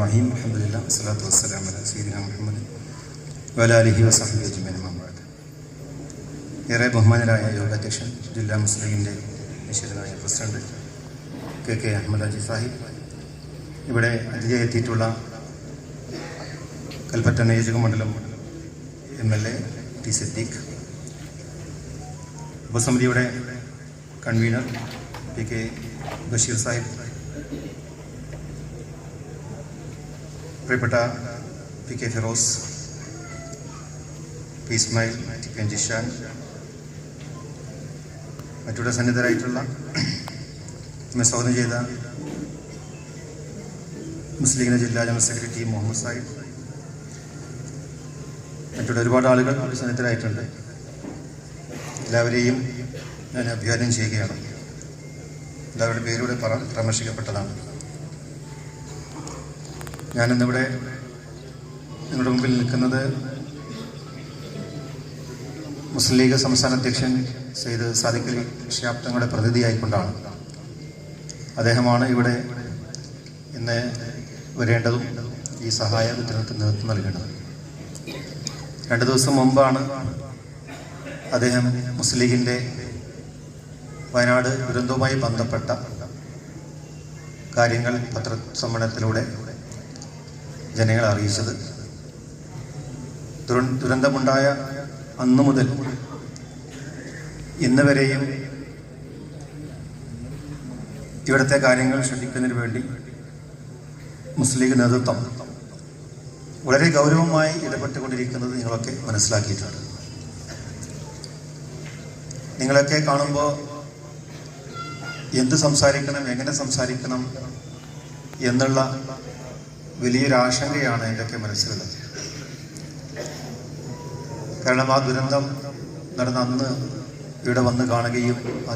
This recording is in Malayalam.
റഹീം വസ്സലാത്തു ഏറെ ബഹുമാനരായ യോഗാധ്യക്ഷൻ ജില്ലാ മുസ്ലിമിന്റെ നിശ്ചിതനായ president K K Ahammed Aji Sahib. ഇവിടെ അതിഥിയെത്തിയിട്ടുള്ള കൽപ്പറ്റ നിയോജകമണ്ഡലം M L A T Siddique. ഉപസമിതിയുടെ convener P K Basheer Sahib. പ്രിയപ്പെട്ട P K Firoz P Ismail T N Jishan മറ്റുള്ള സന്നിധരായിട്ടുള്ള നമ്മെ സ്വാഗതം ചെയ്ത മുസ്ലിം ലീഗിന്റെ ജില്ലാ ജനറൽ സെക്രട്ടറി മുഹമ്മദ് സാഹിബ് മറ്റുള്ള ഒരുപാട് ആളുകൾ സന്നിധരായിട്ടുണ്ട്. എല്ലാവരെയും ഞാൻ അഭിവാദ്യം ചെയ്യുകയാണ്. എല്ലാവരുടെ പേരിലൂടെ പറ പരാമർശിക്കപ്പെട്ടതാണ്. ഞാനിന്നിവിടെ നിങ്ങളുടെ മുമ്പിൽ നിൽക്കുന്നത് മുസ്ലിം ലീഗ് സംസ്ഥാന അധ്യക്ഷൻ സെയ്ദ് സാദിഖ് അലി ഷിയാബ് തങ്ങളുടെ പ്രതിനിധിയായിക്കൊണ്ടാണ്. അദ്ദേഹമാണ് ഇവിടെ ഇന്ന് വരേണ്ടതും ഈ സഹായ വിതരണത്തിന് നേതൃത്വം നൽകേണ്ടത്. രണ്ട് ദിവസം മുമ്പാണ് അദ്ദേഹം മുസ്ലിം ലീഗിന്റെ വയനാട് ദുരന്തവുമായി ബന്ധപ്പെട്ട കാര്യങ്ങൾ പത്രസമ്മേളനത്തിലൂടെ ജനങ്ങളെ അറിയിച്ചത്. ദുര- ദുരന്തമുണ്ടായ അന്നു മുതൽ ഇന്ന് വരെയും ഇവിടുത്തെ കാര്യങ്ങൾ ശ്രദ്ധിക്കുന്നതിന് വേണ്ടി മുസ്ലിം ലീഗ് നേതൃത്വം വളരെ ഗൗരവമായി ഇടപെട്ടുകൊണ്ടിരിക്കുന്നത് നിങ്ങളൊക്കെ മനസ്സിലാക്കിയിട്ടുണ്ട്. നിങ്ങളൊക്കെ കാണുമ്പോൾ എന്ത് സംസാരിക്കണം എങ്ങനെ സംസാരിക്കണം എന്നുള്ള വലിയൊരു ആശങ്കയാണ് എന്റെയൊക്കെ മനസ്സിലുള്ളത്. കാരണം ആ ദുരന്തം നടന്ന അന്ന് ഇവിടെ വന്ന് കാണുകയും ആ